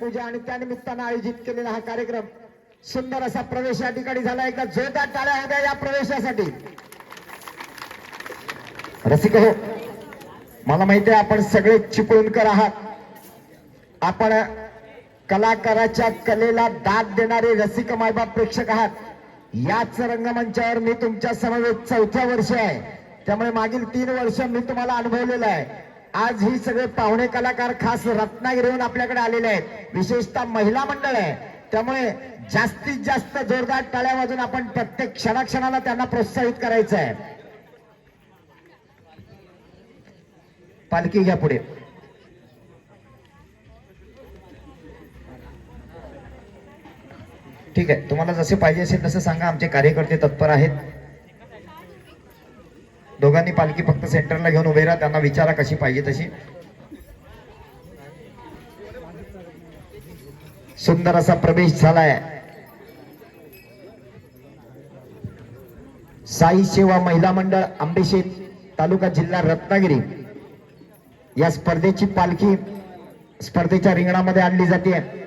पूजा आणि त्यानिमित्तानं आयोजित केलेला हा कार्यक्रम सुंदर असा प्रवेश या ठिकाणी झाला. एकदा जोरदार टाळ्या होत्या या प्रवेशासाठी. रसिक हो मला माहिती आहे आपण सगळे चिपळूणकर आहात. आपण कलाकाराच्या कलेला दाद देणारे रसिक मायबाप प्रेक्षक आहात. याच रंगमंचावर मी तुमच्या समवेत चौथ्या वर्ष आहे. त्यामुळे मागील तीन वर्ष मी तुम्हाला अनुभवलेलं आहे. आज ही सगळे पाहुणे कलाकार खास रत्नागिरीहून आपल्याकडे आलेले आहेत. विशेषतः महिला मंडळ आहे. त्यामुळे जास्तीत जास्त जोरदार टाळ्या वाजून आपण प्रत्येक क्षणाक्षणाला त्यांना प्रोत्साहित करायचं आहे पालखी घ्या पुढे. ठीक आहे. तुम्हाला जसे पाहिजे असेल तसं सांगा. आमचे कार्यकर्ते तत्पर आहेत. दोघांनी पालखी फक्त सेंटरला घेऊन उभे राहा त्यांना विचारा कशी पाहिजे तशी. सुंदर असा प्रवेश झालाय. साई सेवा महिला मंडळ आंबेशेत तालुका जिल्हा रत्नागिरी. या स्पर्धेची पालखी स्पर्धेच्या रिंगणामध्ये आणली जाते.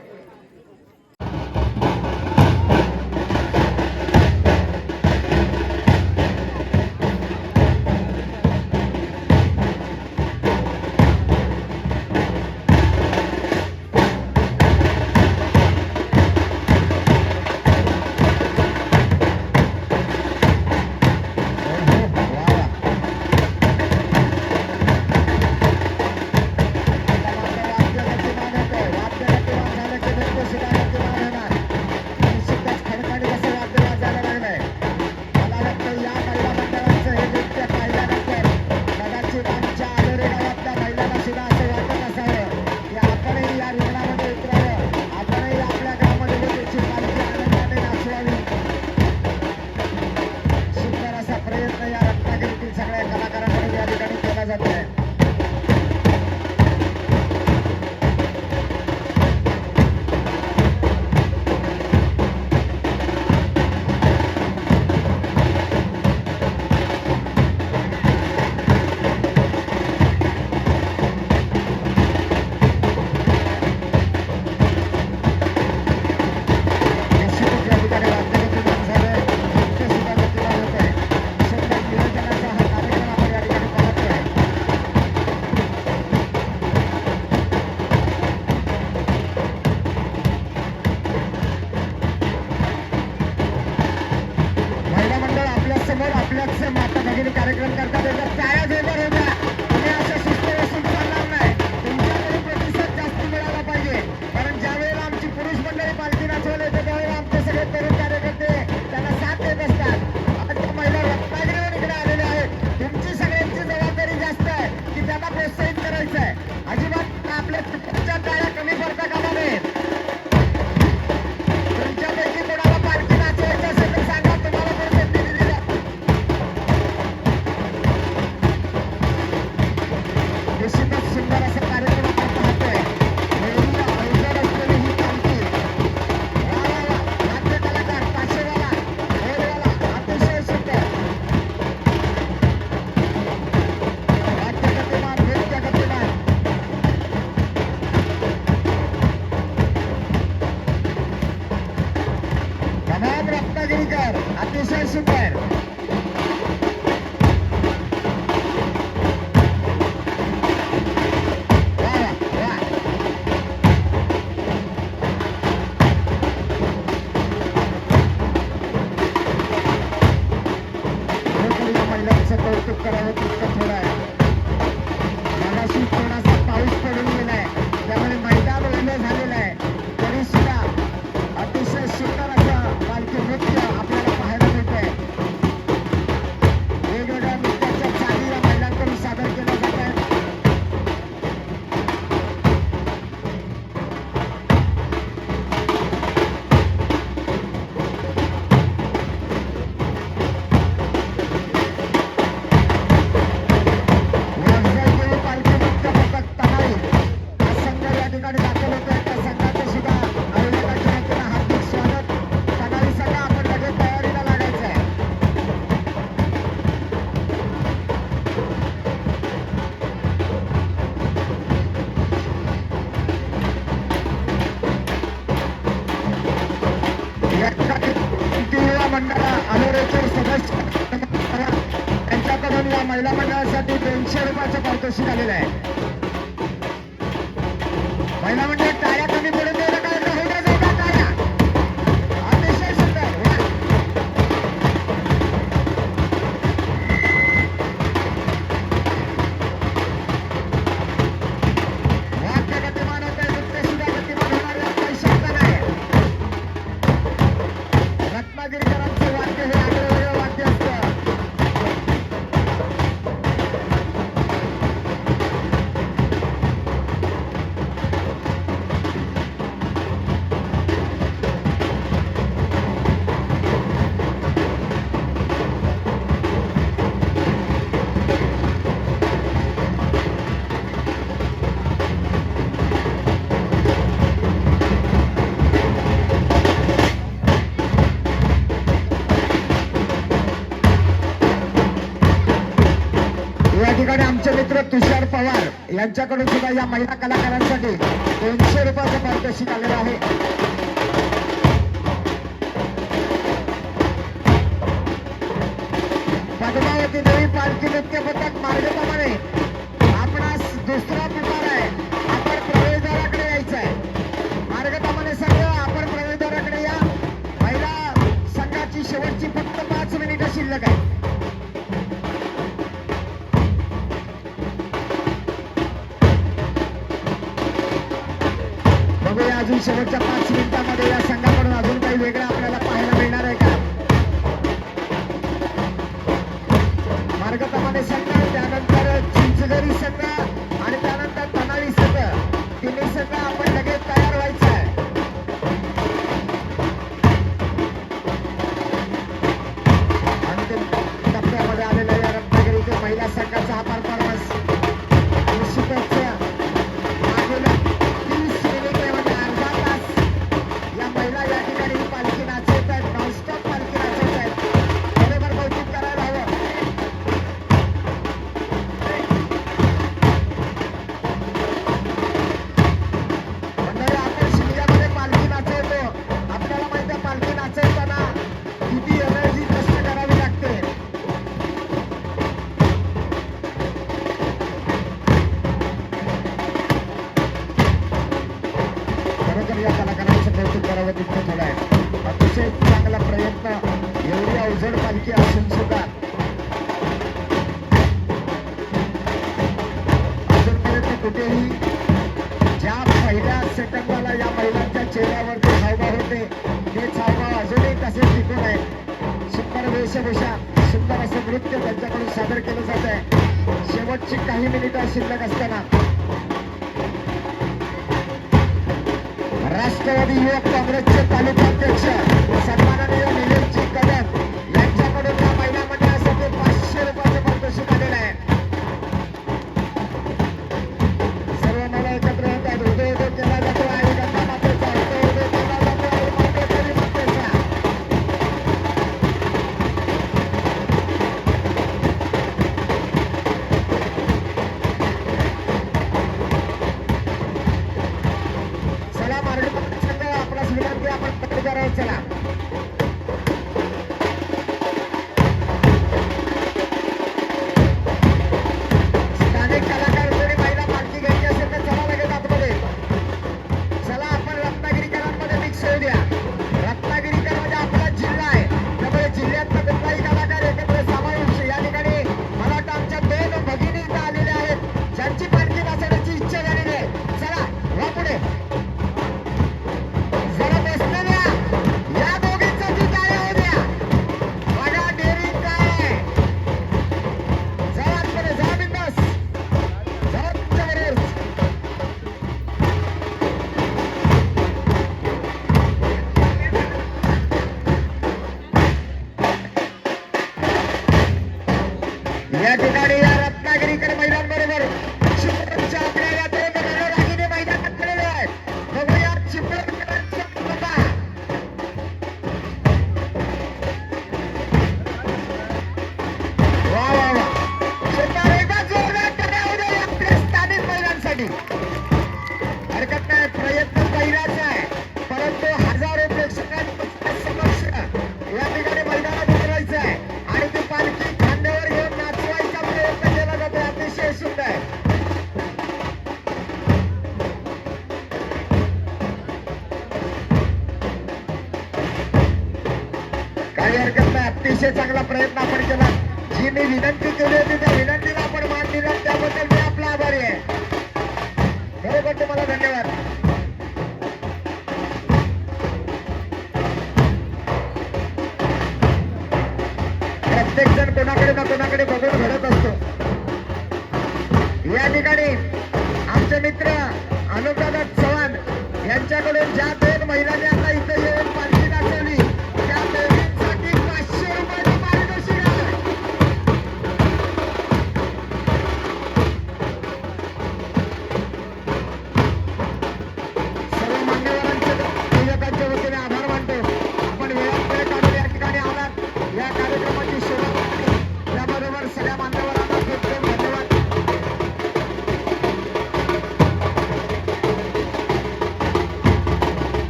यांच्याकडून सुद्धा या महिला कलाकारांसाठी दोनशे रुपयाचं पारितोषिक आलेलं आहे. बघूया अजून शेवटच्या पाच मिनिटांमध्ये या संघाकडून अजून काही वेगळं आपल्याला पाहायला मिळणार आहे का? मार्गक्रमाने संघ त्यानंतर चिंचगरी संघ आपल्याला तिथे येणार आहे. अतिशय चांगला प्रयत्न. एवढी अवजड पालखी असून सुद्धा. अजूनपर्यंत कुठेही ज्या पहिल्या सेटंबाला या महिलांच्या चेहऱ्यावरती हावभाव होते ते हावभाव अजूनही तसेच टिकून आहे सुंदर वेशभूषा सुंदर असं नृत्य त्यांच्याकडून सादर केलं जात आहे. शेवटची काही मिनिटं शिल्लक असताना राष्ट्रवादी युवक काँग्रेसचे तालुकाध्यक्ष सन्माननीय निलेशजी कदम. É de Maria. कोणाकडे ना कोणाकडे बघून घडत असतो. या ठिकाणी आमचे मित्र अनुपदादा चव्हाण यांच्याकडून ज्या दोन महिलांनी आता इथं येऊन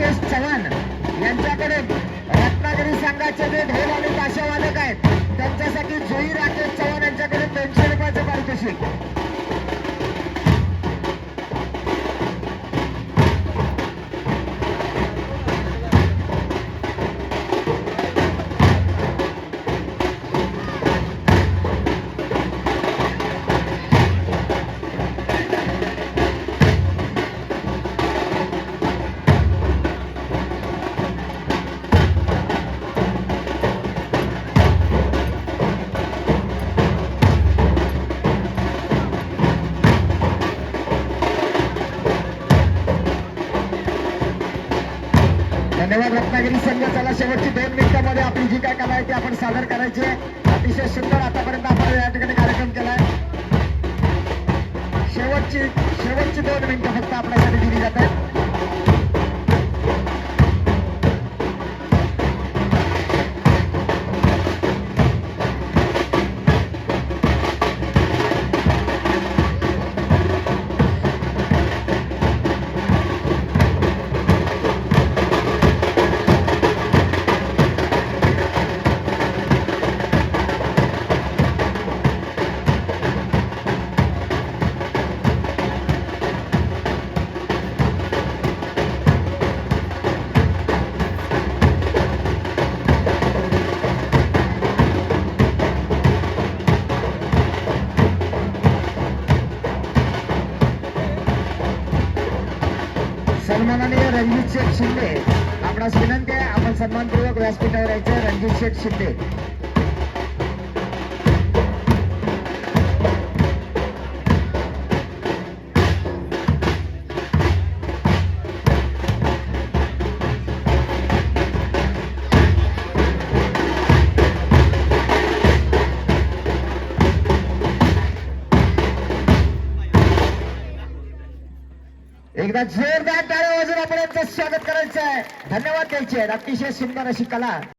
राकेश चव्हाण यांच्याकडे रत्नागिरी संघाचे जे ढोल आणि ताशावादक आहेत त्यांच्यासाठी जुई राकेश चव्हाण यांच्याकडे दोनशे रुपयाचं पारितोषिक. धन्यवाद संघ चला शेवटची दोन मिनिटांमध्ये आपली जी काय कला आहे ती आपण सादर करायची आहे. अतिशय सुंदर आतापर्यंत आपण या ठिकाणी कार्यक्रम केलाय शेवटची शेवटची दोन मिनिटं फक्त आपल्यासाठी दिली जातात रणजित शेठ शिंदे. आपणास विनंती आहे. आपण सन्मानपूर्वक व्यासपीठावर यायचं. रणजित शेठ शिंदे. स्वागत करायचं आहे धन्यवाद द्यायचे आहेत अतिशय सुंदर अशी कला.